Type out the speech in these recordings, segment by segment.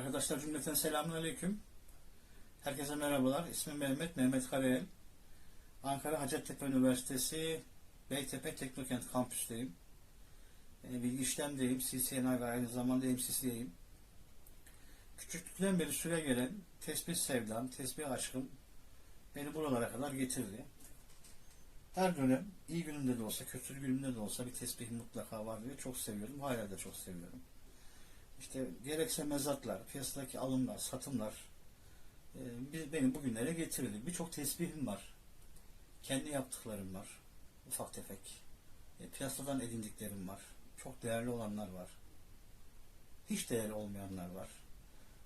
Arkadaşlar cümleten selamun aleyküm. Herkese merhabalar. İsmim Mehmet, Mehmet Karayel. Ankara Hacettepe Üniversitesi Beytepe Teknokent kampüsteyim. E, bilgi işlemdeyim. CCNA ve aynı zamanda MCC'yim. Küçüklükten beri süre gelen tesbih sevdam, tesbih aşkım beni buralara kadar getirdi. Her dönem iyi günümde de olsa, kötü günümde de olsa bir tesbih mutlaka var diye çok seviyorum. Hala da çok seviyorum. İşte gerekse mezatlar, piyasadaki alımlar, satımlar e, beni bugünlere getirdi. Birçok tesbihim var. Kendi yaptıklarım var. Ufak tefek. E, piyasadan edindiklerim var. Çok değerli olanlar var. Hiç değerli olmayanlar var.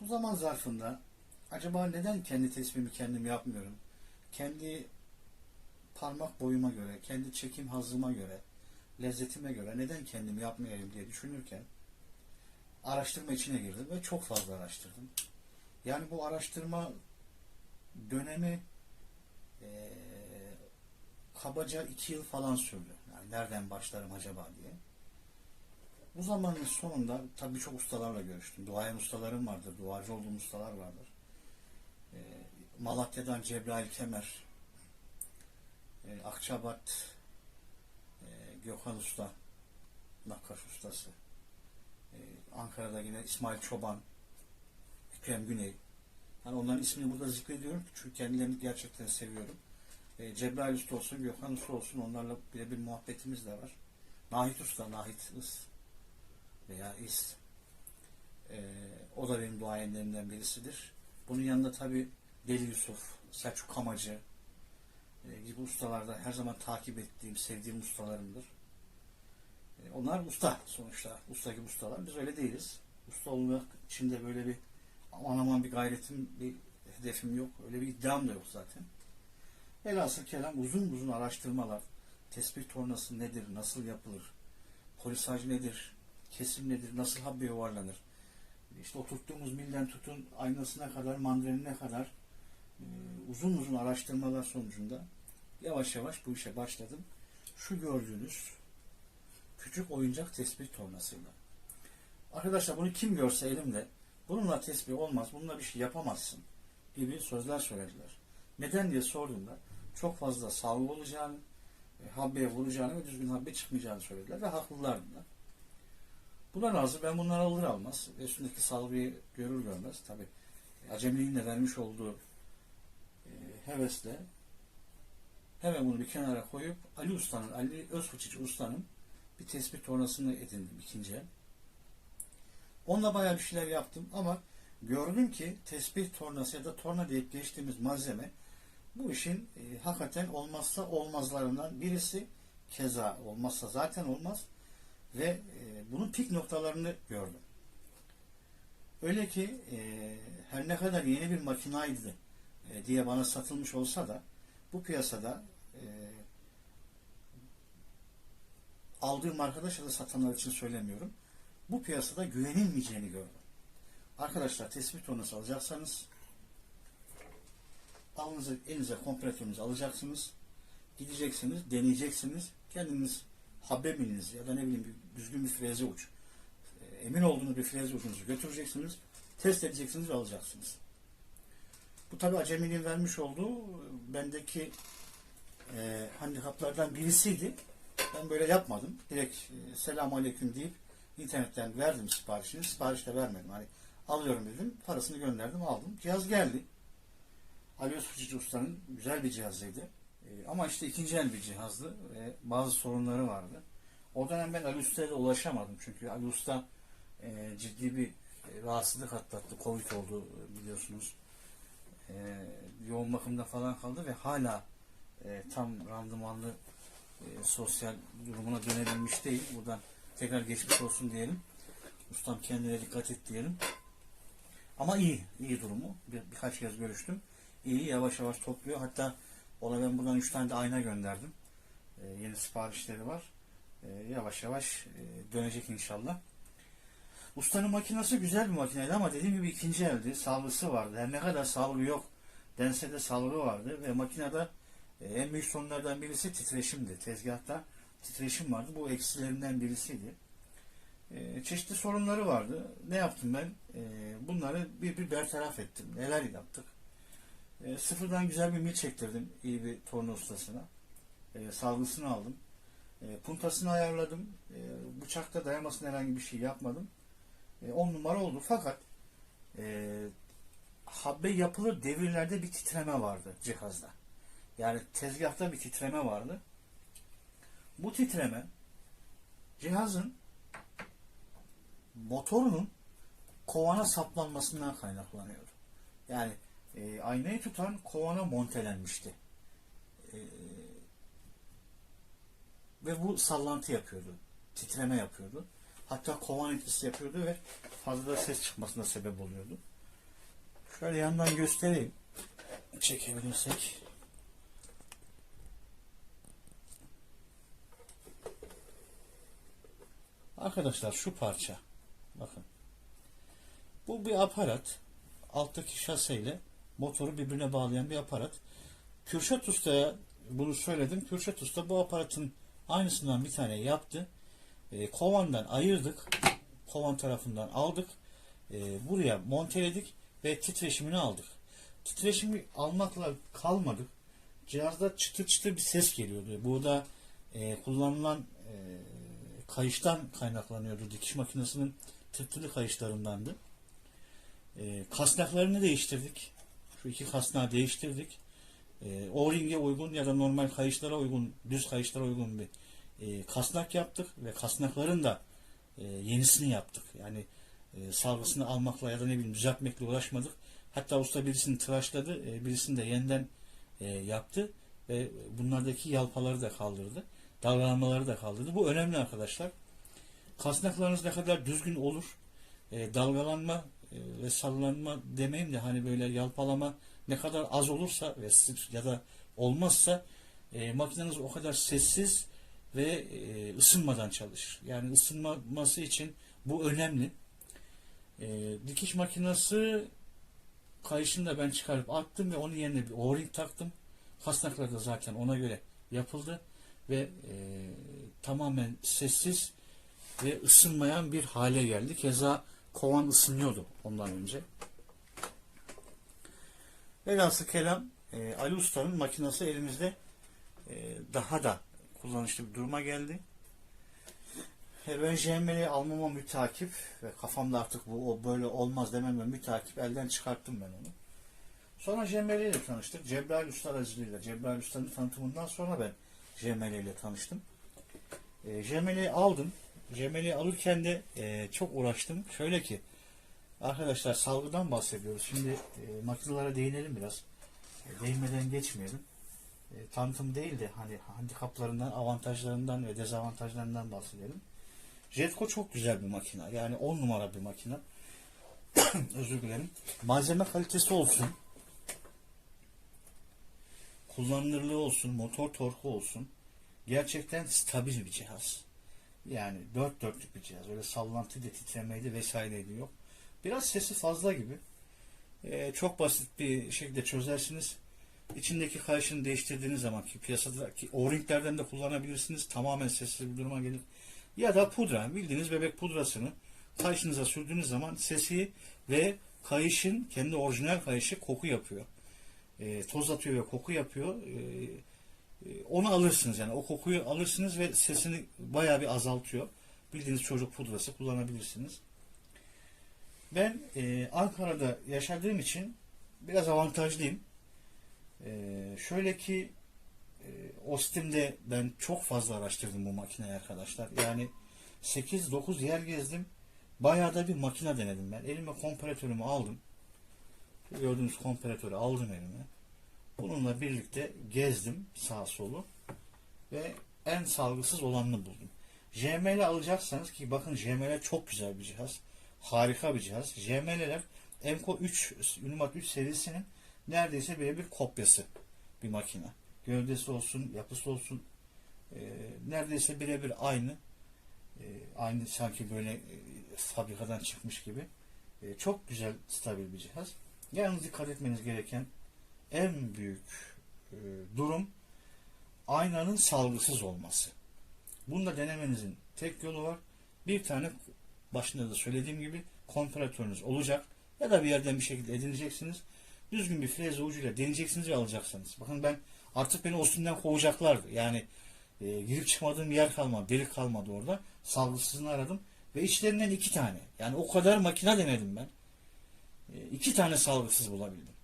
Bu zaman zarfında acaba neden kendi tesbihimi kendim yapmıyorum? Kendi parmak boyuma göre, kendi çekim hazıma göre, lezzetime göre neden kendim yapmayayım diye düşünürken araştırma içine girdim ve çok fazla araştırdım. Yani bu araştırma dönemi eee, kabaca iki yıl falan sürdü. Yani nereden başlarım acaba diye. Bu zamanın sonunda tabii çok ustalarla görüştüm. Duayen ustalarım vardır, duacı olduğum ustalar vardır. Eee, Malatya'dan Cebrail Kemer, eee, Akçabat, eee, Gökhan Usta, nakkaş ustası. Ee, Ankara'da yine İsmail Çoban, Ekrem Güney. Yani onların ismini burada zikrediyorum çünkü kendilerini gerçekten seviyorum. E, Cebrail Usta olsun, Gökhan Usta olsun onlarla birebir muhabbetimiz de var. Nahit Usta, Nahit Is veya İs. E, o da benim duayenlerimden birisidir. Bunun yanında tabi Deli Yusuf, Selçuk Kamacı e, gibi ustalarda her zaman takip ettiğim, sevdiğim ustalarımdır. Onlar usta sonuçta. Usta gibi ustalar. Biz öyle değiliz. Usta olmak için de böyle bir aman aman bir gayretim, bir hedefim yok. Öyle bir iddiam da yok zaten. Velhasıl kelam uzun uzun araştırmalar. Tespih tornası nedir, nasıl yapılır, polisaj nedir, kesim nedir, nasıl habbe yuvarlanır. İşte oturttuğumuz milden tutun aynasına kadar, mandrenine kadar uzun uzun araştırmalar sonucunda yavaş yavaş bu işe başladım. Şu gördüğünüz küçük oyuncak tespih tornasıyla. Arkadaşlar bunu kim görse elimde bununla tespih olmaz, bununla bir şey yapamazsın gibi sözler söylediler. Neden diye sorduğumda çok fazla salgı olacağını, e, habbeye vuracağını ve düzgün habbe çıkmayacağını söylediler ve haklılardı da. Buna razı ben bunları alır almaz ve üstündeki salgıyı görür görmez tabi acemiliğin de vermiş olduğu e, hevesle hemen bunu bir kenara koyup Ali Usta'nın, Ali Özfıçıcı Usta'nın bir tespih tornasını edindim ikinci el. Onunla bayağı bir şeyler yaptım ama gördüm ki tespih tornası ya da torna deyip geçtiğimiz malzeme bu işin e, hakikaten olmazsa olmazlarından birisi. Keza olmazsa zaten olmaz ve e, bunun pik noktalarını gördüm. Öyle ki e, her ne kadar yeni bir makinaydı e, diye bana satılmış olsa da bu piyasada e, aldığım arkadaş ya da satanlar için söylemiyorum. Bu piyasada güvenilmeyeceğini gördüm. Arkadaşlar tespih tornası alacaksanız alınızı, elinize kompresörünüzü alacaksınız. Gideceksiniz, deneyeceksiniz. Kendiniz habeminiz ya da ne bileyim bir, düzgün bir freze uç. e, Emin olduğunuz bir freze ucunuzu götüreceksiniz. Test edeceksiniz ve alacaksınız. Bu tabi acemiliğin vermiş olduğu e, bendeki e, handikaplardan birisiydi. Ben böyle yapmadım. Direkt e, selamun aleyküm deyip internetten verdim siparişini. Sipariş de vermedim. Hani alıyorum dedim. Parasını gönderdim aldım. Cihaz geldi. Ali Özfıçıcı Usta'nın güzel bir cihazıydı. E, ama işte ikinci el bir cihazdı ve bazı sorunları vardı. O dönem ben Ali Usta'ya da ulaşamadım. Çünkü Ali Usta e, ciddi bir e, rahatsızlık atlattı. Covid oldu e, biliyorsunuz. E, yoğun bakımda falan kaldı ve hala e, tam randımanlı e, sosyal durumuna dönebilmiş değil. Buradan tekrar geçmiş olsun diyelim. Ustam kendine dikkat et diyelim. Ama iyi, iyi durumu. Bir, birkaç kez görüştüm. İyi, yavaş yavaş topluyor. Hatta ona ben buradan üç tane de ayna gönderdim. E, yeni siparişleri var. E, yavaş yavaş e, dönecek inşallah. Ustanın makinesi güzel bir makineydi ama dediğim gibi ikinci eldi. Salgısı vardı. Her ne kadar salgı yok dense de salgı vardı ve makinede en büyük sorunlardan birisi titreşimdi. Tezgahta titreşim vardı. Bu eksilerinden birisiydi. E, çeşitli sorunları vardı. Ne yaptım ben? E, bunları bir bir bertaraf ettim. Neler yaptık? E, sıfırdan güzel bir mil çektirdim iyi bir torna ustasına. E, salgısını aldım. Puntasını ayarladım. Bıçakta dayamasına herhangi bir şey yapmadım. 10 numara oldu. Fakat habbe yapılır devirlerde bir titreme vardı cihazda. Yani tezgahta bir titreme vardı. Bu titreme cihazın motorunun kovana saplanmasından kaynaklanıyordu. Yani e, aynayı tutan kovana montelenmişti. E, ve bu sallantı yapıyordu. Titreme yapıyordu. Hatta kovan etkisi yapıyordu ve fazla da ses çıkmasına sebep oluyordu. Şöyle yandan göstereyim. Çekebilirsek. Arkadaşlar şu parça. Bakın. Bu bir aparat. Alttaki şaseyle motoru birbirine bağlayan bir aparat. Kürşat Usta'ya bunu söyledim. Kürşat Usta bu aparatın aynısından bir tane yaptı. E, kovandan ayırdık. Kovan tarafından aldık. E, buraya monteledik ve titreşimini aldık. Titreşimi almakla kalmadık. Cihazda çıtır çıtır bir ses geliyordu. Bu da e, kullanılan e, kayıştan kaynaklanıyordu. Dikiş makinesinin tırtılı kayışlarındandı. E, kasnaklarını değiştirdik. Şu iki kasnağı değiştirdik. E, O-ring'e uygun ya da normal kayışlara uygun, düz kayışlara uygun bir e, kasnak yaptık ve kasnakların da e, yenisini yaptık. Yani e, salgısını almakla ya da ne bileyim düzeltmekle uğraşmadık. Hatta usta birisini tıraşladı, e, birisini de yeniden e, yaptı ve bunlardaki yalpaları da kaldırdı. Dalgalanmaları da kaldırdı. Bu önemli arkadaşlar. Kasnaklarınız ne kadar düzgün olur, e, dalgalanma e, ve sallanma demeyeyim de hani böyle yalpalama ne kadar az olursa ve ya da olmazsa e, makineniz o kadar sessiz ve e, ısınmadan çalışır. Yani ısınması için bu önemli. E, dikiş makinesi kayışını da ben çıkarıp attım ve onun yerine bir o-ring taktım. Kasnaklar da zaten ona göre yapıldı ve e, tamamen sessiz ve ısınmayan bir hale geldi. Keza kovan ısınıyordu ondan önce. Velhasıl kelam e, Ali Usta'nın makinesi elimizde e, daha da kullanışlı bir duruma geldi. E, ben JML'i almama mütakip ve kafamda artık bu o böyle olmaz dememle mütakip elden çıkarttım ben onu. Sonra JML ile tanıştık. Cebrail Usta aracılığıyla. Cebrail Usta'nın tanıtımından sonra ben JML ile tanıştım. E, JML'i aldım. JML'i alırken de e, çok uğraştım. Şöyle ki arkadaşlar salgıdan bahsediyoruz. Şimdi e, makinelere değinelim biraz. E, değinmeden geçmeyelim. E, tanıtım değil de hani handikaplarından, avantajlarından ve dezavantajlarından bahsedelim. Jetco çok güzel bir makine. Yani 10 numara bir makine. Özür dilerim. Malzeme kalitesi olsun. Kullanılırlığı olsun, motor torku olsun. Gerçekten stabil bir cihaz. Yani dört dörtlük bir cihaz. Öyle sallantıydı, titremeydi vesaireydi yok. Biraz sesi fazla gibi. Ee, çok basit bir şekilde çözersiniz. İçindeki kayışını değiştirdiğiniz zaman ki piyasadaki o-ringlerden de kullanabilirsiniz. Tamamen sessiz bir duruma gelir. Ya da pudra. Bildiğiniz bebek pudrasını kayışınıza sürdüğünüz zaman sesi ve kayışın kendi orijinal kayışı koku yapıyor. E, toz atıyor ve koku yapıyor. E, e, onu alırsınız yani o kokuyu alırsınız ve sesini bayağı bir azaltıyor. Bildiğiniz çocuk pudrası kullanabilirsiniz. Ben e, Ankara'da yaşadığım için biraz avantajlıyım. E, şöyle ki e, Ostim'de ben çok fazla araştırdım bu makineyi arkadaşlar. Yani 8-9 yer gezdim. Bayağı da bir makine denedim ben. Elime komparatörümü aldım. Gördüğünüz komparatörü aldım elime. Bununla birlikte gezdim sağ solu ve en salgısız olanını buldum. JML alacaksanız ki bakın JML çok güzel bir cihaz. Harika bir cihaz. JML'ler Emco 3 Unimat 3 serisinin neredeyse birebir kopyası bir makine. Gövdesi olsun, yapısı olsun e, neredeyse birebir aynı. E, aynı sanki böyle e, fabrikadan çıkmış gibi. E, çok güzel, stabil bir cihaz. Yalnız dikkat etmeniz gereken en büyük e, durum aynanın salgısız olması. Bunu da denemenizin tek yolu var. bir tane başında da söylediğim gibi komparatörünüz olacak ya da bir yerden bir şekilde edineceksiniz. Düzgün bir freze ucuyla deneyeceksiniz ve alacaksınız. Bakın ben artık beni Ostim'den kovacaklardı. Yani e, girip çıkmadığım yer kalmadı, delik kalmadı orada. Salgısızını aradım ve içlerinden iki tane. Yani o kadar makine denedim ben. E, iki tane salgısız bulabildim.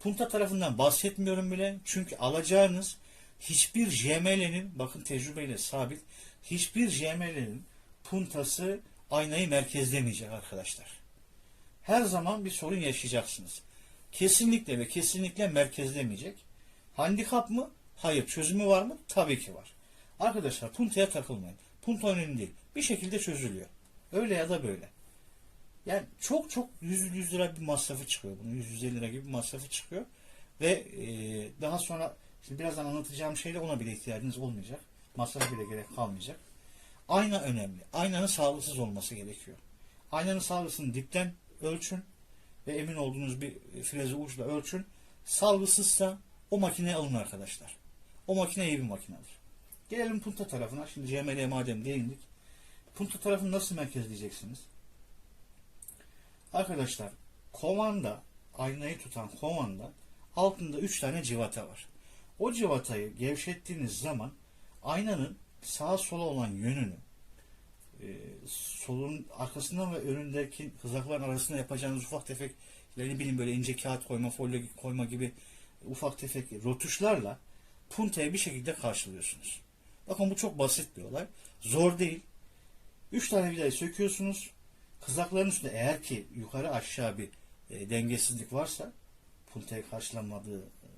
Punta tarafından bahsetmiyorum bile. Çünkü alacağınız hiçbir JML'nin bakın tecrübeyle sabit hiçbir JML'nin puntası aynayı merkezlemeyecek arkadaşlar. Her zaman bir sorun yaşayacaksınız. Kesinlikle ve kesinlikle merkezlemeyecek. Handikap mı? Hayır. Çözümü var mı? Tabii ki var. Arkadaşlar puntaya takılmayın. Punta önemli değil. Bir şekilde çözülüyor. Öyle ya da böyle. Yani çok çok 100, 100 lira bir masrafı çıkıyor. Bunun 100-150 lira gibi bir masrafı çıkıyor. Ve e, daha sonra şimdi birazdan anlatacağım şeyle ona bile ihtiyacınız olmayacak. Masrafa bile gerek kalmayacak. Ayna önemli. Aynanın sağlıksız olması gerekiyor. Aynanın sağlığını dipten ölçün ve emin olduğunuz bir freze uçla ölçün. Salgısızsa o makineye alın arkadaşlar. O makine iyi bir makinedir. Gelelim punta tarafına. Şimdi CML'ye madem değindik. Punta tarafını nasıl merkezleyeceksiniz? Arkadaşlar kovanda aynayı tutan kovanda altında 3 tane civata var. O civatayı gevşettiğiniz zaman aynanın sağa sola olan yönünü e, solun arkasından ve önündeki kızakların arasında yapacağınız ufak tefek ne bileyim böyle ince kağıt koyma, folyo koyma gibi ufak tefek rotuşlarla puntayı bir şekilde karşılıyorsunuz. Bakın bu çok basit bir olay. Zor değil. Üç tane vidayı söküyorsunuz. Kızakların üstünde eğer ki yukarı aşağı bir e, dengesizlik varsa puntayı karşılamadığı e,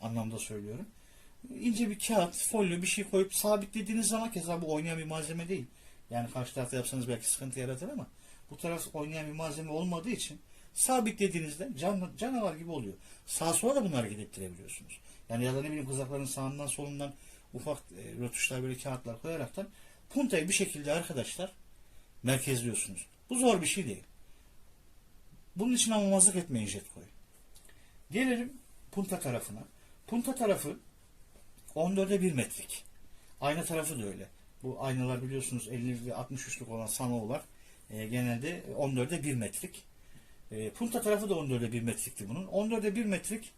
anlamda söylüyorum. İnce bir kağıt, folyo bir şey koyup sabitlediğiniz zaman keza bu oynayan bir malzeme değil. Yani karşı tarafta yapsanız belki sıkıntı yaratır ama bu taraf oynayan bir malzeme olmadığı için sabitlediğinizde can, canavar gibi oluyor. Sağa sola da bunu hareket ettirebiliyorsunuz. Yani ya da ne bileyim kızakların sağından solundan ufak e, rötuşlar böyle kağıtlar koyaraktan puntayı bir şekilde arkadaşlar merkezliyorsunuz. Bu zor bir şey değil. Bunun için amamazlık etmeyin jet koy. Gelelim punta tarafına. Punta tarafı 14'e 1 metrik. Ayna tarafı da öyle. Bu aynalar biliyorsunuz 50 ve 63'lük olan Sano'lar e, genelde 14'e 1 metrik. E, punta tarafı da 14'e 1 metrikti bunun. 14'e 1 metrik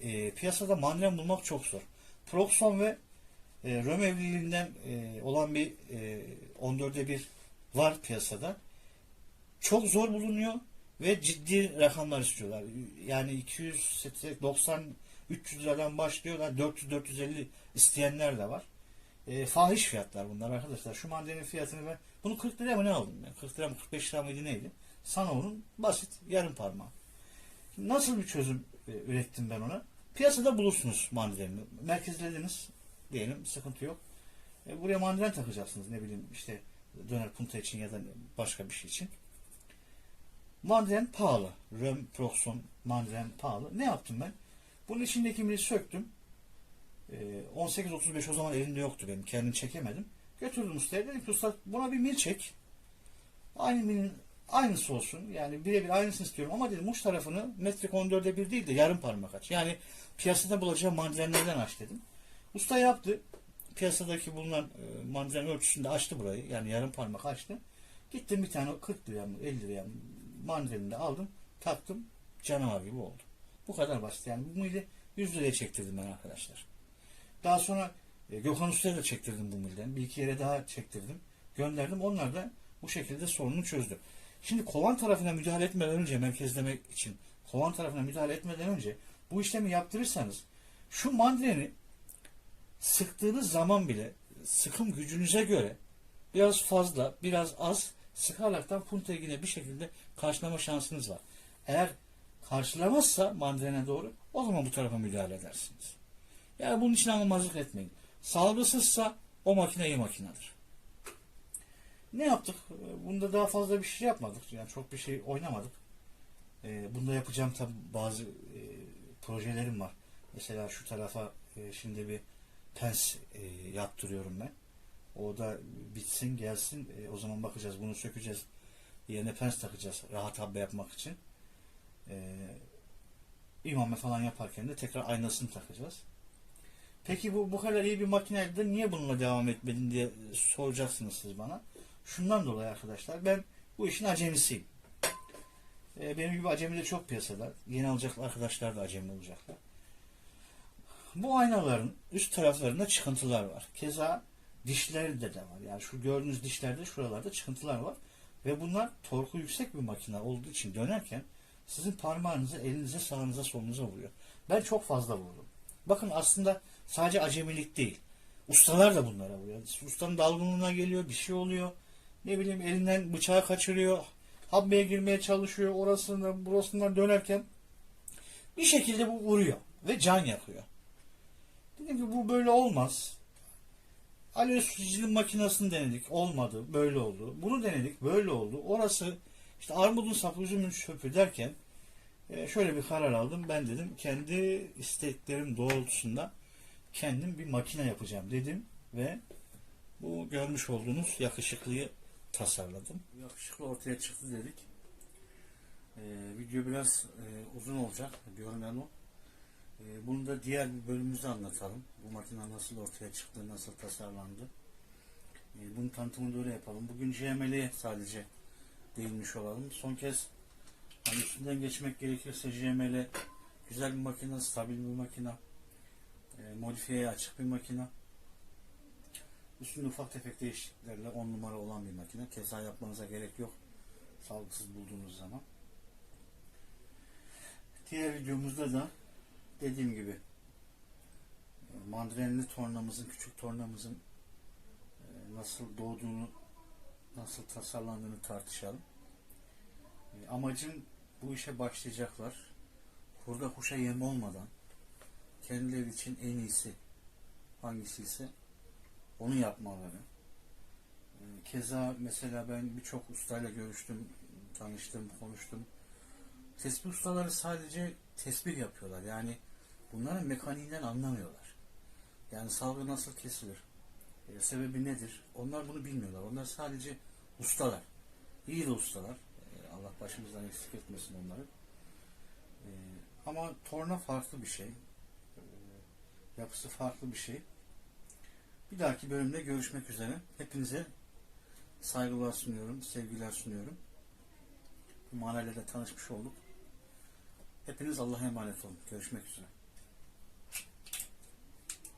e, piyasada mandren bulmak çok zor. Proxon ve e, Röm evliliğinden e, olan bir e, 14'e 1 var piyasada. Çok zor bulunuyor ve ciddi rakamlar istiyorlar. Yani 290 300 liradan başlıyorlar. 400-450 isteyenler de var. E, fahiş fiyatlar bunlar arkadaşlar. Şu mandalinin fiyatını ben bunu 40 liraya mı ne aldım ben? 40 lira mı 45 lira mıydı neydi? Sano'nun basit yarım parmağı. Nasıl bir çözüm e, ürettim ben ona? Piyasada bulursunuz mandalini. Merkezlediniz diyelim sıkıntı yok. E, buraya mandalin takacaksınız ne bileyim işte döner punta için ya da başka bir şey için. Mandalin pahalı. Röm, Proxon, mandalin pahalı. Ne yaptım ben? Bunun içindeki mili söktüm. Ee, 18-35 o zaman elimde yoktu benim. Kendim çekemedim. Götürdüm ustaya. Dedim ki usta buna bir mil çek. Aynı milin aynısı olsun. Yani birebir aynısını istiyorum. Ama dedim uç tarafını metrik 14'e 1 değil de yarım parmak aç. Yani piyasada bulacağım mandalinlerden aç dedim. Usta yaptı. Piyasadaki bulunan e, mandalin ölçüsünde açtı burayı. Yani yarım parmak açtı. Gittim bir tane 40 liraya mı 50 liraya mı mandalini de aldım. Taktım. Canavar gibi oldu. Bu kadar basit. Yani bu mili 100 liraya çektirdim ben arkadaşlar. Daha sonra e, Gökhan Usta'ya da çektirdim bu milden. Bir iki yere daha çektirdim. Gönderdim. Onlar da bu şekilde sorununu çözdü. Şimdi kovan tarafına müdahale etmeden önce merkezlemek için kovan tarafına müdahale etmeden önce bu işlemi yaptırırsanız şu mandalini sıktığınız zaman bile sıkım gücünüze göre biraz fazla biraz az sıkaraktan puntayı yine bir şekilde karşılama şansınız var. Eğer karşılamazsa mandalina doğru o zaman bu tarafa müdahale edersiniz. Yani bunun için anlamazlık etmeyin. Salgısızsa o makine iyi makinedir. Ne yaptık? Bunda daha fazla bir şey yapmadık. Yani çok bir şey oynamadık. Ee, bunda yapacağım tabi bazı e, projelerim var. Mesela şu tarafa e, şimdi bir pens e, yaptırıyorum ben. O da bitsin gelsin. E, o zaman bakacağız bunu sökeceğiz. Yerine pens takacağız rahat habbe yapmak için. E, imame falan yaparken de tekrar aynasını takacağız. Peki bu bu kadar iyi bir makinede niye bununla devam etmedin diye soracaksınız siz bana. Şundan dolayı arkadaşlar ben bu işin acemisiyim. Ee, benim gibi acemi de çok piyasada. Yeni alacak arkadaşlar da acemi olacaklar. Bu aynaların üst taraflarında çıkıntılar var. Keza dişlerde de var. Yani şu gördüğünüz dişlerde şuralarda çıkıntılar var. Ve bunlar torku yüksek bir makine olduğu için dönerken sizin parmağınızı elinize sağınıza solunuza vuruyor. Ben çok fazla vurdum. Bakın aslında sadece acemilik değil. Ustalar da bunlara vuruyor. Ustanın dalgınlığına geliyor, bir şey oluyor. Ne bileyim elinden bıçağı kaçırıyor. Habbeye girmeye çalışıyor. Orasından burasından dönerken bir şekilde bu vuruyor. Ve can yakıyor. Dedim ki bu böyle olmaz. Aloe sicilin makinesini denedik. Olmadı. Böyle oldu. Bunu denedik. Böyle oldu. Orası işte armudun sapı üzümün çöpü derken e, şöyle bir karar aldım. Ben dedim kendi isteklerim doğrultusunda kendim bir makine yapacağım dedim ve bu görmüş olduğunuz yakışıklıyı tasarladım. Yakışıklı ortaya çıktı dedik. Ee, video biraz e, uzun olacak. Görünen o. Ee, bunu da diğer bir bölümümüzde anlatalım. Bu makine nasıl ortaya çıktı, nasıl tasarlandı. Ee, bunun tanıtımını da öyle yapalım. Bugün JML'ye sadece değinmiş olalım. Son kez hani üstünden geçmek gerekirse JML güzel bir makine, stabil bir makine. E, modifiyeye açık bir makine. Üstünde ufak tefek değişikliklerle 10 numara olan bir makine. Keza yapmanıza gerek yok. Sağlıksız bulduğunuz zaman. Diğer videomuzda da dediğim gibi e, mandrenli tornamızın, küçük tornamızın e, nasıl doğduğunu, nasıl tasarlandığını tartışalım. E, Amacım bu işe başlayacaklar. Kurda kuşa yem olmadan kendileri için en iyisi hangisi ise onu yapmaları. Keza mesela ben birçok ustayla görüştüm, tanıştım, konuştum. Tesbih ustaları sadece tesbih yapıyorlar. Yani bunların mekaniğinden anlamıyorlar. Yani salgı nasıl kesilir? Ee, sebebi nedir? Onlar bunu bilmiyorlar. Onlar sadece ustalar. İyi de ustalar. Ee, Allah başımızdan eksik etmesin onları. Ee, ama torna farklı bir şey. Ee, yapısı farklı bir şey. Bir dahaki bölümde görüşmek üzere. Hepinize saygılar sunuyorum, sevgiler sunuyorum. Bu da tanışmış olduk. Hepiniz Allah'a emanet olun. Görüşmek üzere.